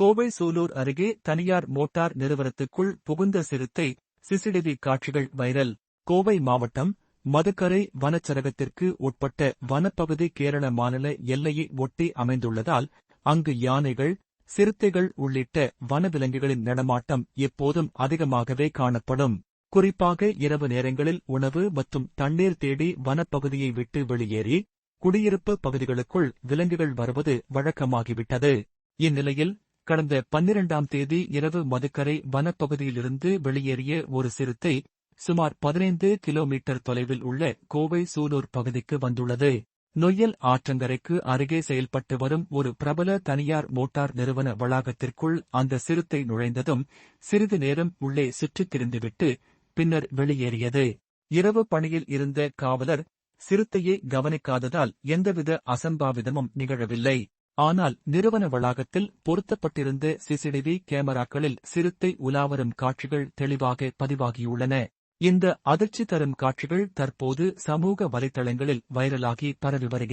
கோவை சூலூர் அருகே தனியார் மோட்டார் நிறுவனத்துக்குள் புகுந்த சிறுத்தை சிசிடிவி காட்சிகள் வைரல். கோவை மாவட்டம் மதுக்கரை வனச்சரகத்திற்கு உட்பட்ட வனப்பகுதி கேரள மாநில எல்லையை ஒட்டி அமைந்துள்ளதால் அங்கு யானைகள் சிறுத்தைகள் உள்ளிட்ட வனவிலங்குகளின் நடமாட்டம் எப்போதும் அதிகமாகவே காணப்படும். குறிப்பாக இரவு நேரங்களில் உணவு மற்றும் தண்ணீர் தேடி வனப்பகுதியை விட்டு வெளியேறி குடியிருப்பு பகுதிகளுக்குள் விலங்குகள் வருவது வழக்கமாகிவிட்டது. இந்நிலையில் கடந்த பன்னிரண்டாம் தேதி இரவு மதுக்கரை வனப்பகுதியிலிருந்து வெளியேறிய ஒரு சிறுத்தை சுமார் பதினைந்து கிலோமீட்டர் தொலைவில் உள்ள கோவை சூலூர் பகுதிக்கு வந்துள்ளது. நொய்யல் ஆற்றங்கரைக்கு அருகே செயல்பட்டு வரும் ஒரு பிரபல தனியார் மோட்டார் நிறுவன வளாகத்திற்குள் அந்த சிறுத்தை நுழைந்ததும் சிறிது நேரம் உள்ளே சுற்றித் திரிந்துவிட்டு பின்னர் வெளியேறியது. இரவு பணியில் இருந்த காவலர் சிறுத்தையை கவனிக்காததால் எந்தவித அசம்பாவிதமும் நிகழவில்லை. ஆனால் நிறுவன வளாகத்தில் பொருத்தப்பட்டிருந்த சிசிடிவி கேமராக்களில் சிறுத்தை உலாவரும் காட்சிகள் தெளிவாக பதிவாகியுள்ளன. இந்த அதிர்ச்சி தரும் காட்சிகள் தற்போது சமூக வலைதளங்களில் வைரலாகி பரவி வருகின்றன